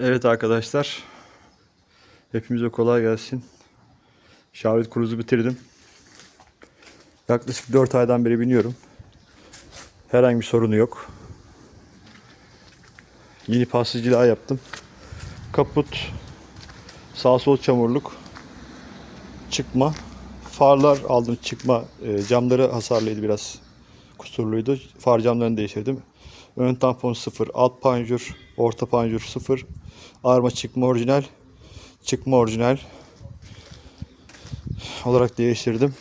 Evet arkadaşlar. Hepimize kolay gelsin. Şarjı kuruzu bitirdim. Yaklaşık 4 aydan beri biniyorum. Herhangi bir sorunu yok. Yeni paslıcılığa yaptım. Kaput, sağ sol çamurluk, çıkma. Farlar aldım çıkma. E, camları hasarlıydı biraz. Kusurluydu. Far camlarını değiştirdim. Ön tampon 0, alt panjur, orta panjur 0. Arma çıkma orijinal, çıkma orijinal olarak değiştirdim.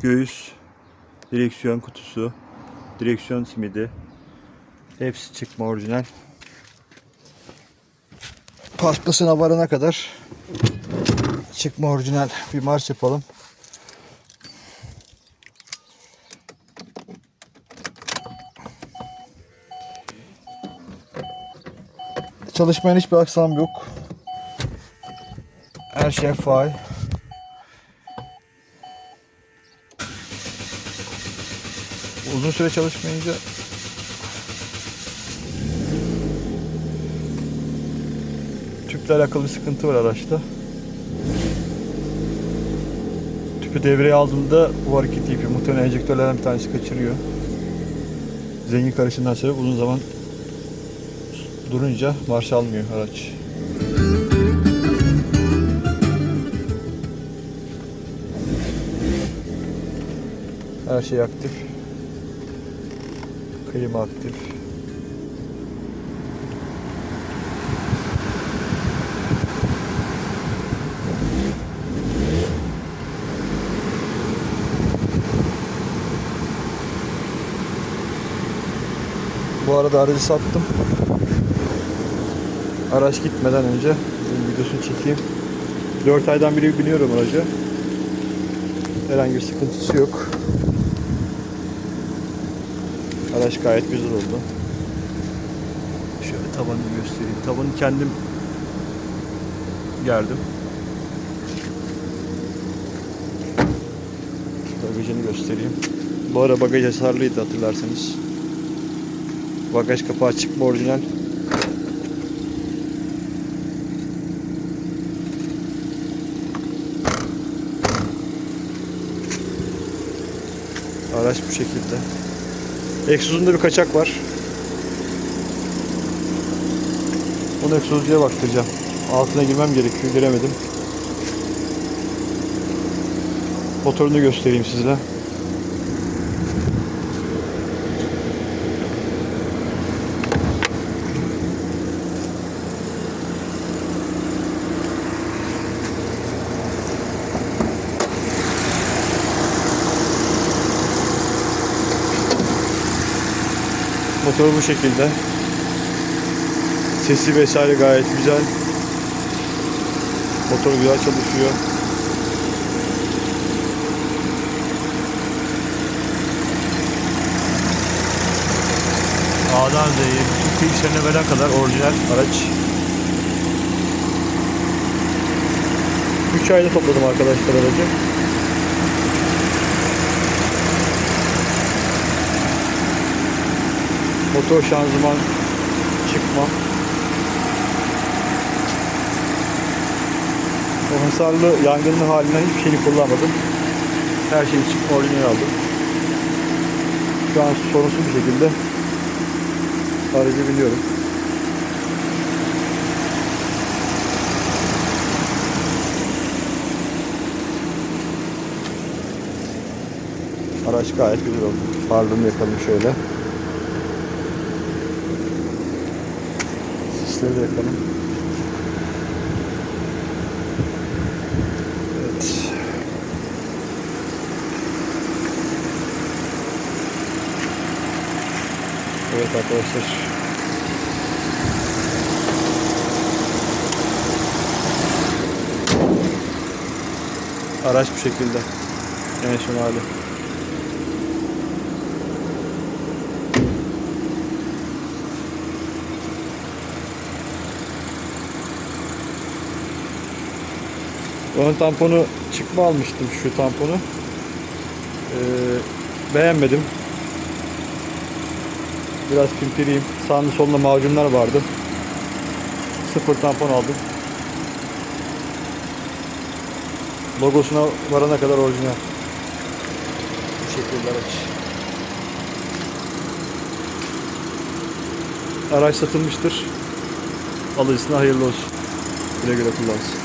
Göğüs, direksiyon kutusu, direksiyon simidi hepsi çıkma orijinal. Paspasına varana kadar çıkma orijinal bir marş yapalım. Çalışmayan hiçbir aksam yok. Her şey faal. Uzun süre çalışmayınca tüple alakalı bir sıkıntı var araçta. Tüpü devreye aldığımda bu hareket yapıyor. Muhtemelen enjektörlerden bir tanesi kaçırıyor. Zengin karışından sebep uzun zaman durunca marş almıyor araç. Her şey aktif. Klima aktif. Bu arada aracı sattım. Araç gitmeden önce videosunu çekeyim. 4 aydan beri biniyorum aracı. Herhangi bir sıkıntısı yok. Araç gayet güzel oldu. Şöyle tavanını göstereyim. Tavanı kendim gerdim. Bagajını göstereyim. Bu ara bagaj hasarlıydı hatırlarsanız. Bagaj kapağı çıkma orijinal. Araç bu şekilde. Egzozunda bir kaçak var. Onu egzozcuya baktıracağım. Altına girmem gerekiyor. Giremedim. Motorunu göstereyim size. Motor bu şekilde. Sesi vesaire gayet güzel. Motor güzel çalışıyor. A'dan Z'ye bütün işlerine veren kadar orijinal araç. 3 ayda topladım arkadaşlar aracı. Motor şanzıman çıkma. O hasarlı yangınlı halinden hiçbir şeyini kullanmadım. Her şeyi çıkma orijinal aldım. Şu an sorunsuz bir şekilde aracı biniyorum. Araç gayet güzel oldu. Farlarını yakalım şöyle. Sisleri de yakalım. Evet. Evet arkadaşlar. Araç bu şekilde. En son hali. Ön tamponu çıkma almıştım şu tamponu. Ee, beğenmedim. Biraz pimpiriyim. Sağında solunda macunlar vardı. Sıfır tampon aldım. Logosuna varana kadar orijinal. Bu şekilde araç. Araç satılmıştır. Alıcısına hayırlı olsun. Güle güle kullansın.